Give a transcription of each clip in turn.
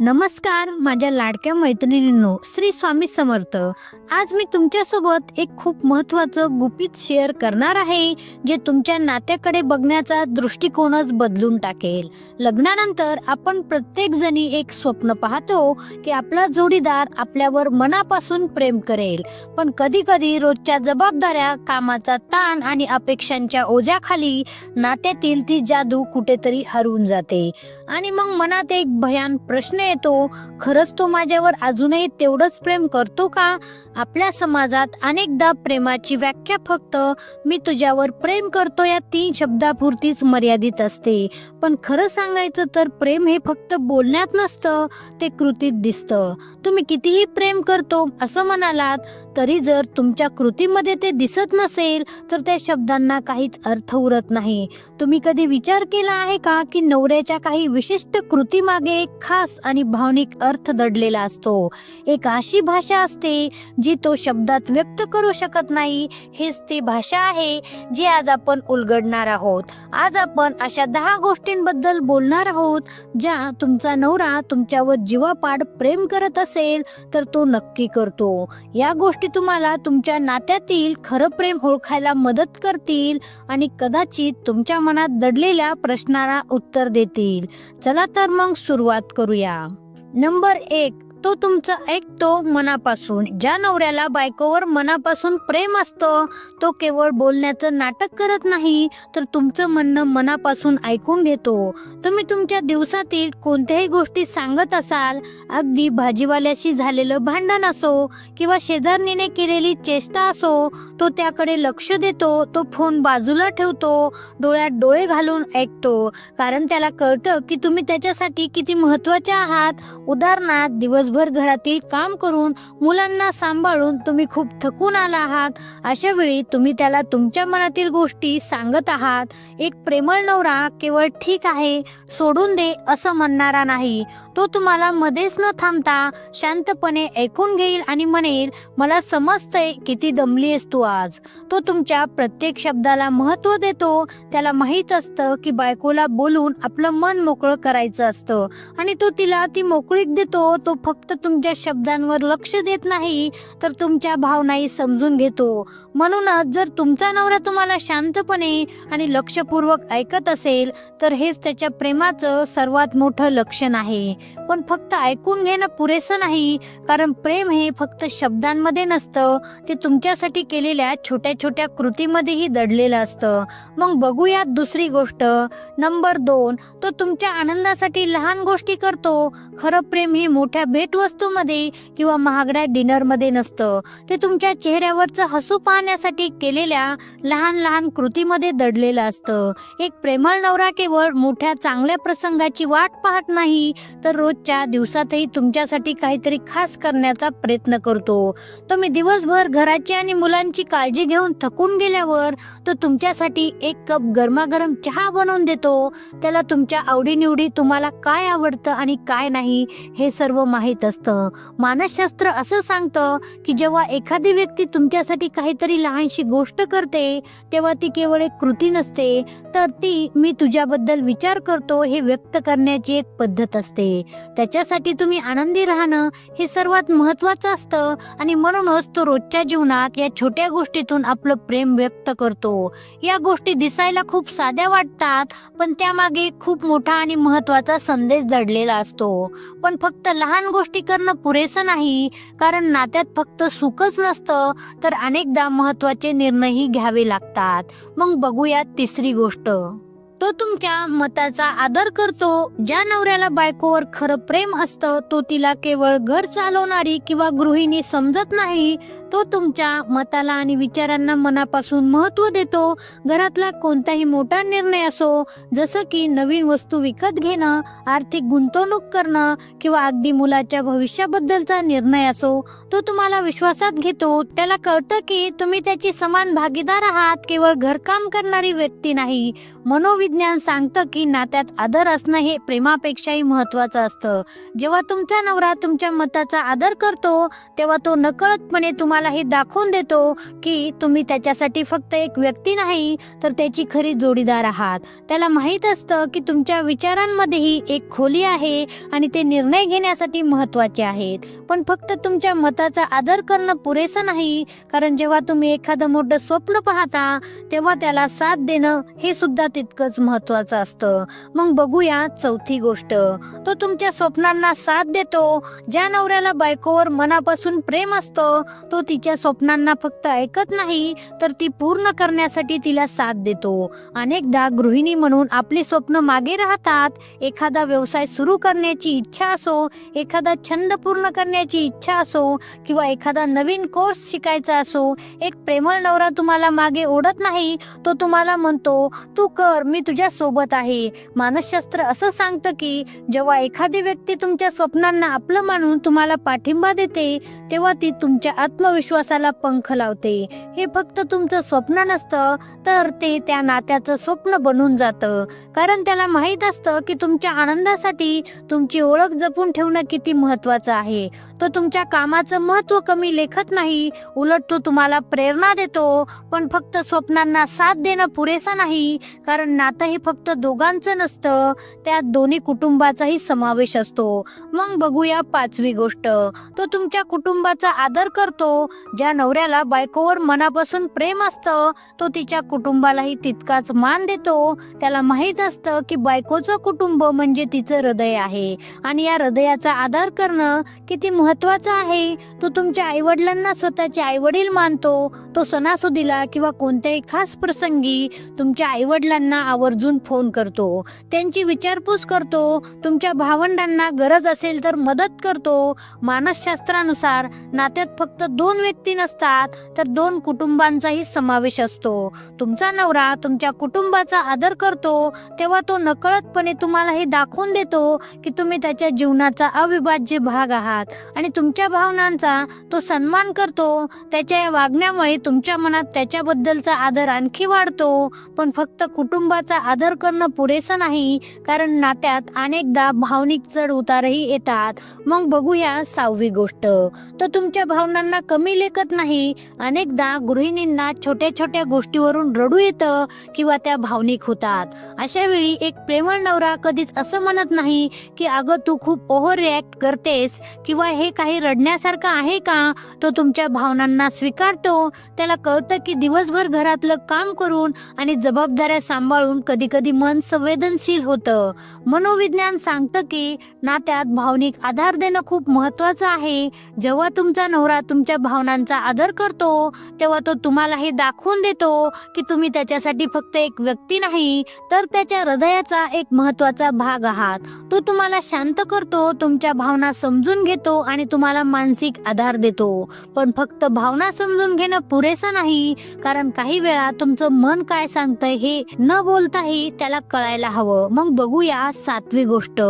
नमस्कार माझ्या लाडक्या मैत्रिणींनो श्री स्वामी समर्थ. आज मी तुमच्यासोबत एक खूप महत्त्वाचं गुपित शेअर करणार आहे जे तुमच्या नात्याकडे बघण्याचा दृष्टिकोनच बदलून टाकेल. लग्नानंतर आपण प्रत्येक जणी एक स्वप्न पाहतो की आपला जोडीदार आपल्यावर मनापासून प्रेम करेल. पण कधी कधी रोजच्या जबाबदाऱ्या कामाचा ताण आणि अपेक्षांच्या ओझ्याखाली नात्यातील ती जादू कुठेतरी हरवून जाते. आणि मग मनात एक भयान प्रश्न येतो खरंच तो माझ्यावर अजूनही तेवढंच प्रेम करतो का? आपल्या समाजात अनेकदा प्रेमाची व्याख्या फक्त मी तुझ्यावर प्रेम करतो या तीन शब्दापुरतीच मर्यादित असते. पण खरं सांगायचं तर प्रेम हे फक्त बोलण्यात नसतं ते कृतीत दिसतं. तुम्ही कितीही प्रेम करतो असं म्हणालात तरी जर तुमच्या कृतीमध्ये ते दिसत नसेल तर त्या शब्दांना काहीच अर्थ उरत नाही. तुम्ही कधी विचार केला आहे का की नवऱ्याच्या काही विशिष्ट कृतीमागे एक खास आणि भावनिक अर्थ दडलेला असतो? एक अशी भाषा असते जी तो शब्दात व्यक्त करू शकत नाही हीच ती भाषा आहे जी आज आपण उलगडणार आहोत. आज आपण अशा दहा गोष्टींबद्दल बोलणार आहोत ज्या तुमचा नवरा तुमच्यावर जीवापाड प्रेम करत असेल तर तो नक्की करतो. या गोष्टी तुम्हाला तुमच्या नात्यातील खरं प्रेम ओळखायला मदत करतील आणि कदाचित तुमच्या मनात दडलेल्या प्रश्नाला उत्तर देतील. चला तर मग सुरुवात करूया. नंबर एक तो तुमचं ऐकतो मनापासून. ज्या नवऱ्याला बायकोवर मनापासून प्रेम असतं तो केवळ बोलण्याचं नाटक करत नाही तर तुमचं म्हणणं मनापासून ऐकून घेतो. तुम्ही तुमच्या दिवसातील कोणत्याही गोष्टी सांगत असाल अगदी भाजीवाल्याशी झालेलं भांडण असो किंवा शेजारणीने केलेली चेष्टा असो तो त्याकडे लक्ष देतो तो फोन बाजूला ठेवतो डोळ्यात डोळे घालून ऐकतो. कारण त्याला कळतं की तुम्ही त्याच्यासाठी किती महत्त्वाचे आहात. उदाहरणार्थ दिवसभर घरातील काम करून मुलांना सांभाळून तुम्ही खूप थकून आला आहात. अशा वेळी तुम्ही त्याला तुमच्या मनातील गोष्टी सांगत आहात. एक प्रेमळ नवरा केवळ ठीक आहे सोडून दे असं म्हणणारा नाही. तो तुम्हाला मध्येच न थांबता शांतपणे ऐकून घेईल आणि म्हणेल मला समजतंय किती दमलीस तू आज. तो तुमच्या प्रत्येक शब्दाला महत्त्व देतो. त्याला माहीत असतं की बायकोला बोलून आपलं मन मोकळं करायचं असतं. आणि तो तिला ती मोकळीक देतो. तो फक्त तुमच्या शब्दांवर लक्ष देत नाही तर तुमच्या भावनाही समजून घेतो. म्हणूनच जर तुमचा नवरा तुम्हाला शांतपणे आणि लक्षपूर्वक ऐकत असेल तर हेच त्याच्या प्रेमाचं सर्वात मोठं लक्षण आहे. पण फक्त ऐकून घेणं पुरेसं नाही कारण प्रेम हे फक्त शब्दांमध्ये नसतं. ते तुमच्यासाठी केलेल्या छोट्या छोट्या कृतीमध्येही दडलेलं असतं. मग बघूयात दुसरी गोष्ट. नंबर दोन तो तुमच्या आनंदासाठी लहान गोष्टी करतो. खरं प्रेम हे मोठ्या भेटवस्तूमध्ये किंवा महागड्या डिनरमध्ये नसतं. ते तुमच्या चेहऱ्यावरचं हसू पाहण्यासाठी केलेल्या लहान लहान कृतीमध्ये दडलेलं असतं. एक प्रेमळ नवरा केवळ मोठ्या चांगल्या प्रसंगाची वाट पाहत नाही तर रोज रोजच्या दिवसातही तुमच्यासाठी काहीतरी खास करण्याचा प्रयत्न करतो. तुम्ही दिवसभर घराची आणि मुलांची काळजी घेऊन थकून गेल्यावर तो तुमच्यासाठी एक कप गरमागरम चहा बनवून देतो. त्याला तुमच्या आवडीनिवडी तुम्हाला काय आवडतं आणि काय नाही हे सर्व माहीत असतं. मानसशास्त्र असं सांगतं की जेव्हा एखादी व्यक्ती तुमच्यासाठी काहीतरी लहानशी गोष्ट करते तेव्हा ती केवळ एक कृती नसते तर ती मी तुझ्याबद्दल विचार करतो हे व्यक्त करण्याची एक पद्धत असते. त्याच्यासाठी तुम्ही आनंदी राहणं हे सर्वात महत्वाचं असतं. आणि म्हणूनच तो रोजच्या जीवनात या छोट्या गोष्टीतून आपलं प्रेम व्यक्त करतो. या गोष्टी दिसायला खूप साध्या वाटतात पण त्यामागे खूप मोठा आणि महत्त्वाचा संदेश दडलेला असतो. पण फक्त लहान गोष्टी करणं पुरेसं नाही कारण नात्यात फक्त सुखच नसतं तर अनेकदा महत्त्वाचे निर्णयही घ्यावे लागतात. मग बघूयात तिसरी गोष्ट. तो तुमच्या मताचा आदर करतो. ज्या नवऱ्याला बायकोवर खरं प्रेम असतं तो तिला केवळ घर चालवणारी किंवा गृहिणी समजत नाही तो तुमच्या मताला आणि विचारांना मनापासून महत्त्व देतो. घरातला कोणताही मोठा निर्णय असो जसं की नवीन वस्तू विकत घेणं आर्थिक गुंतवणूक करणं किंवा अगदी मुलाच्या भविष्याबद्दलचा निर्णय असो तो तुम्हाला विश्वासात घेतो. त्याला कळतं की तुम्ही त्याची समान भागीदार आहात केवळ घरकाम करणारी व्यक्ती नाही. मनोविज्ञान सांगतं की नात्यात आदर असणं हे प्रेमापेक्षाही महत्वाचं असतं. जेव्हा तुमचा नवरा तुमच्या मताचा आदर करतो तेव्हा तो नकळतपणे तुम्हाला तुम्हाला हे दाखवून देतो की तुम्ही त्याच्यासाठी फक्त एक व्यक्ती नाही तर त्याची खरी जोडीदार आहात. त्याला माहीत असतं की तुमच्या विचारांमध्येही एक खोली आहे आणि ते निर्णय घेण्यासाठी महत्त्वाचे आहेत. पण फक्त तुमच्या मताचा आदर करणं पुरेसं नाही कारण जेव्हा तुम्ही एखादं मोठं स्वप्न पाहता तेव्हा त्याला साथ देणं हे सुद्धा तितकंच महत्वाचं असतं. मग बघूया चौथी गोष्ट. तो तुमच्या स्वप्नांना साथ देतो ज्या नवऱ्याला बायकोवर मनापासून प्रेम असतं तो तिच्या स्वप्नांना फक्त ऐकत नाही तर ती पूर्ण करण्यासाठी तिला साथ देतो. अनेकदा गृहिणी म्हणून आपली स्वप्न मागे राहतात. एखादा व्यवसाय सुरू करण्याची इच्छा असो एखादा छंद पूर्ण करण्याची इच्छा असो किंवा एखादा नवीन कोर्स शिकायचा असो एक प्रेमळ नवरा तुम्हाला मागे ओढत नाही तो तुम्हाला म्हणतो तू कर मी तुझ्या सोबत आहे. मानसशास्त्र असं सांगतं की जेव्हा एखादी व्यक्ती तुमच्या स्वप्नांना आपलं मानून तुम्हाला पाठिंबा देते तेव्हा ती तुमच्या आत्म विश्वासाला पंख लावते. हे फक्त तुमचं स्वप्न नसतं तर ते त्या नात्याचं स्वप्न बनून जातं. कारण त्याला माहीत असतं की तुमच्या आनंदासाठी तुमची ओळख जपून ठेवणं किती महत्वाचं आहे. तो तुमच्या कामाचं महत्त्व कमी लेखत नाही उलट तो तुम्हाला प्रेरणा देतो पण फक्त स्वप्नांना साथ देणं पुरेसं नाही कारण नातं हे फक्त दोघांचं नसतं त्यात दोन्ही कुटुंबाचाही समावेश असतो. मग बघूया पाचवी गोष्ट. तो तुमच्या कुटुंबाचा आदर करतो ज्या नवऱ्याला बायकोवर मनापासून प्रेम असतं तो तिच्या कुटुंबालाही तितकाच मान देतो. त्याला माहीत असतं की बायकोचं कुटुंब म्हणजे तिचं हृदय आहे. आणि या हृदयाचा आदर करणं किती महत्वाचं आहे. तो तुमच्या आईवडिलांना स्वतःचे आईवडील मानतो. तो सणासुदीला किंवा कोणत्याही खास प्रसंगी तुमच्या आईवडिलांना आवर्जून फोन करतो. त्यांची विचारपूस करतो. तुमच्या भावंडांना गरज असेल तर मदत करतो. मानसशास्त्रानुसार नात्यात फक्त दोन व्यक्ती नसतात तर दोन कुटुंबांचाही समावेश असतो. तुमचा नवरा तुमच्या कुटुंबाचा आदर करतो तेव्हा तो नकळतपणे तुम्हाला हे दाखवून देतो की तुम्ही त्याच्या जीवनाचा अविभाज्य भाग आहात. आणि तुमच्या भावनांचा तो सन्मान करतो. त्याच्या या वागण्यामुळे तुमच्या मनात त्याच्याबद्दलचा आदर आणखी वाढतो. पण फक्त कुटुंबाचा आदर करणं पुरेसं नाही कारण नात्यात अनेकदा भावनिक चढ उतारही येतात. मग बघूया सहावी गोष्ट. तर तुमच्या भावनांना कमी लेखत नाही. अनेकदा गृहिणींना छोट्या छोट्या गोष्टीवरून रडू येतं किंवा त्या भावनिक होतात. अशा वेळी एक प्रेमळ नवरा कधीच असं म्हणत नाही की अगं तू खूप ओव्हर रिॲक्ट करतेस किंवा हे काही रडण्यासारखं आहे का? तो तुमच्या भावनांना स्वीकारतो. त्याला कळतं की दिवसभर घरातलं काम करून आणि जबाबदाऱ्या सांभाळून कधी कधी मन संवेदनशील होतं. मनोविज्ञान सांगतं की नात्यात भावनिक आधार देणं खूप महत्वाचं आहे. जेव्हा तुमचा नवरा तुमच्या भावनांचा आदर करतो तेव्हा तो तुम्हाला हे दाखवून देतो की तुम्ही त्याच्यासाठी फक्त एक व्यक्ती नाही तर त्याच्या हृदयाचा एक महत्त्वाचा भाग आहात. तो तुम्हाला शांत करतो तुमच्या भावना समजून घेतो आणि तुम्हाला मानसिक आधार देतो. पण फक्त भावना समजून घेणं पुरेसं नाही कारण काही वेळा तुमचं मन काय सांगतंय हे न बोलताही त्याला कळायला हवं. मग बघूया सातवी गोष्ट.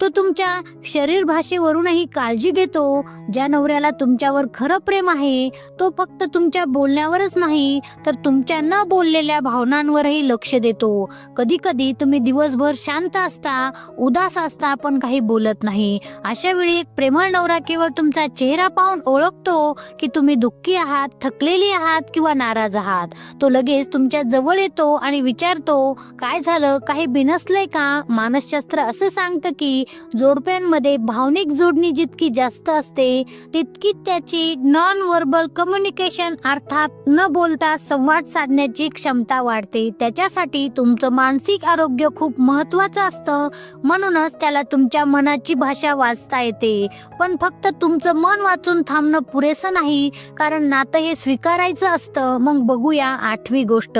तो तुमच्या शरीर भाषेवरूनही काळजी घेतो ज्या नवऱ्याला तुमच्यावर खरं प्रेम आहे तो फक्त तुमच्या बोलण्यावरच नाही तर तुमच्या न बोललेल्या भावनांवरही लक्ष देतो. कधी कधी तुम्ही दिवसभर शांत असता उदास असता पण काही बोलत नाही. अशा वेळी एक प्रेमळ नवरा केवळ तुमचा चेहरा पाहून ओळखतो की तुम्ही दुःखी आहात थकलेली आहात किंवा नाराज आहात. तो लगेच तुमच्या जवळ येतो आणि विचारतो काय झालं? काही बिनसलंय का? मानसशास्त्र असं सांगतं की जोडप्यांमध्ये भावनिक जोडणी जितकी जास्त असते तितकी त्याची नॉन वर्बल कम्युनिकेशन अर्थात न बोलता संवाद साधण्याची क्षमता वाढते. त्याच्यासाठी तुमचं मानसिक आरोग्य खूप महत्वाचं असतं. म्हणूनच त्याला तुमच्या मनाची भाषा वाचता येते. पण फक्त तुमचं मन वाचून थांबणं पुरेसं नाही कारण नातं हे स्वीकारायचं असतं. मग बघूया आठवी गोष्ट.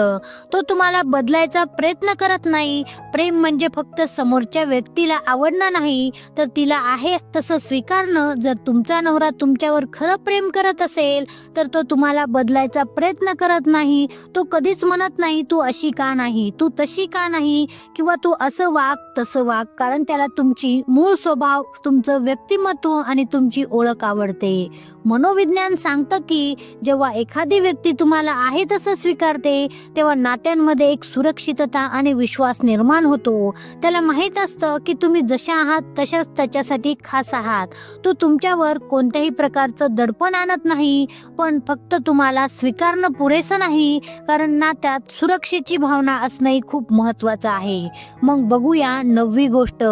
तो तुम्हाला बदलायचा प्रयत्न करत नाही. प्रेम म्हणजे फक्त समोरच्या व्यक्तीला आवडणं नाही. तर तिला आहे तसं स्वीकारणं जर तुमचा नवरा तुमच्यावर खरं प्रेम करत असेल असेल तर तो तुम्हाला बदलायचा प्रयत्न करत नाही. तो कधीच म्हणत नाही तू अशी का नाही? तू तशी का नाही? किंवा तू असं वाग तसं वाग. कारण त्याला तुमची मूळ स्वभाव तुमचं व्यक्तिमत्व आणि तुमची ओळख आवडते. मनोविज्ञान सांगतं की जेव्हा एखादी व्यक्ती तुम्हाला आहे तसं स्वीकारते तेव्हा नात्यांमध्ये एक सुरक्षितता आणि विश्वास निर्माण होतो. त्याला माहीत असतं की तुम्ही जशा आहात तशाच त्याच्यासाठी खास आहात. तो तुमच्यावर कोणत्याही प्रकारचं दडपण आणत नाही पण फक्त तुम्हाला स्वीकारणं पुरेसं नाही कारण नात्यात सुरक्षेची भावना असणंही खूप महत्वाचं आहे. मग बघूया नववी गोष्ट.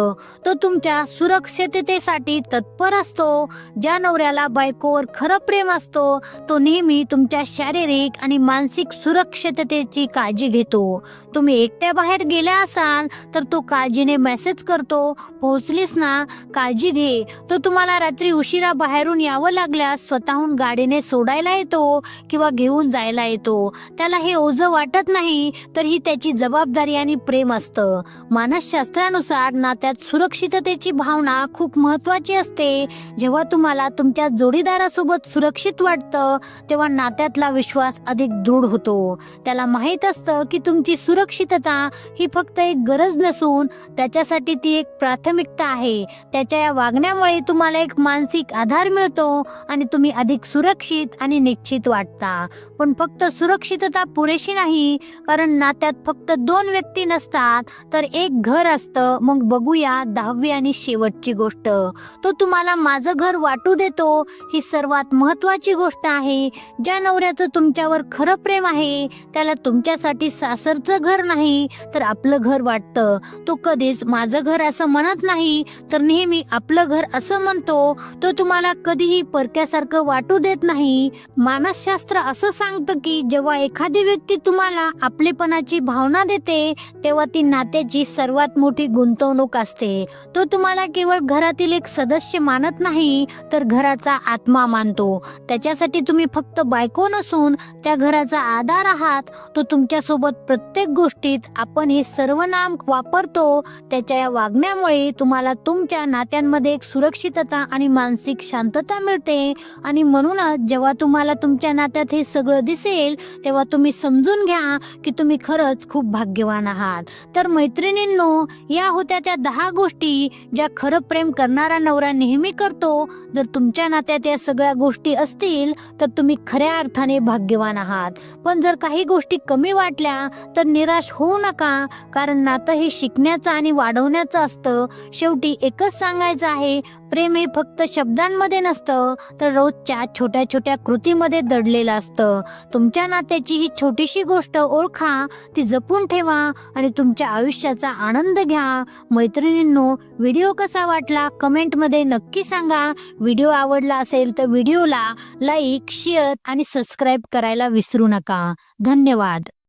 तो तुमच्या सुरक्षिततेसाठी तत्पर असतो. ज्या नवऱ्याला बायकोवर खरं प्रेम असतो तो नेहमी तुमच्या शारीरिक आणि मानसिक सुरक्षिततेची काळजी घेतो. तुम्ही एकट्या बाहेर गेल्या असाल तर तो काळजीने मेसेज करतो. पोहोचलीस ना काळजी घे. तो तुम्हाला रात्री उशिरा बाहेरून यावं लागल्यास स्वतःहून गाडीने सोडायला येतो किंवा घेऊन जायला येतो. त्याला हे ओझं वाटत नाही तर ही त्याची जबाबदारी आणि प्रेम असतं. मानसशास्त्रानुसार नात्यात सुरक्षिततेची भावना खूप महत्वाची असते. जेव्हा तुम्हाला तुमच्या जोडीदारासोबत सुरक्षित वाटतं तेव्हा नात्यातला विश्वास अधिक दृढ होतो. त्याला माहीत असतं की तुमची सुरक्षितता ही फक्त एक गरज नसून त्याच्यासाठी ती एक प्राथमिकता आहे. त्याच्या या वागण्यामुळे तुम्हाला एक मानसिक आधार मिळतो आणि तुम्ही अधिक सुरक्षित आणि निश्चित वाटता. पण फक्त सुरक्षितता पुरेशी नाही कारण नात्यात फक्त दोन व्यक्ती नसतात तर एक घर असतं. मग बघूया दहावी आणि शेवटची गोष्ट. तो तुम्हाला माझं घर वाटू देतो ही सर्वात महत्वाची गोष्ट आहे. ज्या नवऱ्याचं तुमच्यावर खरं प्रेम आहे त्याला तुमच्यासाठी सासरचं घर नाही तर आपलं घर वाटतं. तो कधीच माझं घर असं म्हणत नाही तर नेहमी आपलं घर असं म्हणतो तो तुम्हाला कधीही परक्यासारखं वाटू देत नाही. मानसशास्त्र असं सांगतं की जेव्हा एखादी व्यक्ती तुम्हाला आपलेपणाची भावना देते तेव्हा ती नात्याची सर्वात मोठी गुंतवणूक असते. तो तुम्हाला केवळ घरातील एक सदस्य मानत नाही तर घराचा आत्मा मानतो. त्याच्यासाठी तुम्ही फक्त बायको नसून त्या घराचा आधार आहात. तो तुमच्यासोबत प्रत्येक गोष्टीत आपण हे सर्वनाम वापरतो त्याच्या या वागण्यामुळे तुम्हाला तुमच्या नात्यांमध्ये एक सुरक्षितता आणि मानसिक शांतता मिळते. आणि म्हणूनच जेव्हा तुम्हाला तुमच्या नात्यात हे सगळं दिसेल तेव्हा तुम्ही समजून घ्या की तुम्ही खरंच खूप भाग्यवान आहात. तर मैत्रिणींनो या होत्या त्या दहा गोष्टी ज्या खरं प्रेम करणारा नवरा नेहमी करतो. जर तुमच्या नात्यात या सगळ्या गोष्टी असतील तर तुम्ही खऱ्या अर्थाने भाग्यवान आहात. पण जर काही गोष्टी कमी वाटल्या तर निराश होऊ नका कारण नातं हे शिकण्याचं आणि वाढवण्याचं असतं. शेवटी एकच सांगायचं आहे प्रेम हे फक्त शब्दांमध्ये नसतं तर रोजच्या छोट्या छोट्या कृतीमध्ये दडलेलं असतं. तुमच्या नात्याची ही छोटीशी गोष्ट ओळखा ती जपून ठेवा आणि तुमच्या आयुष्याचा आनंद घ्या. मैत्रिणींनो व्हिडिओ कसा वाटला कमेंटमध्ये नक्की सांगा. व्हिडिओ आवडला असेल तर व्हिडिओला लाईक शेअर आणि सबस्क्राईब करायला विसरू नका. धन्यवाद.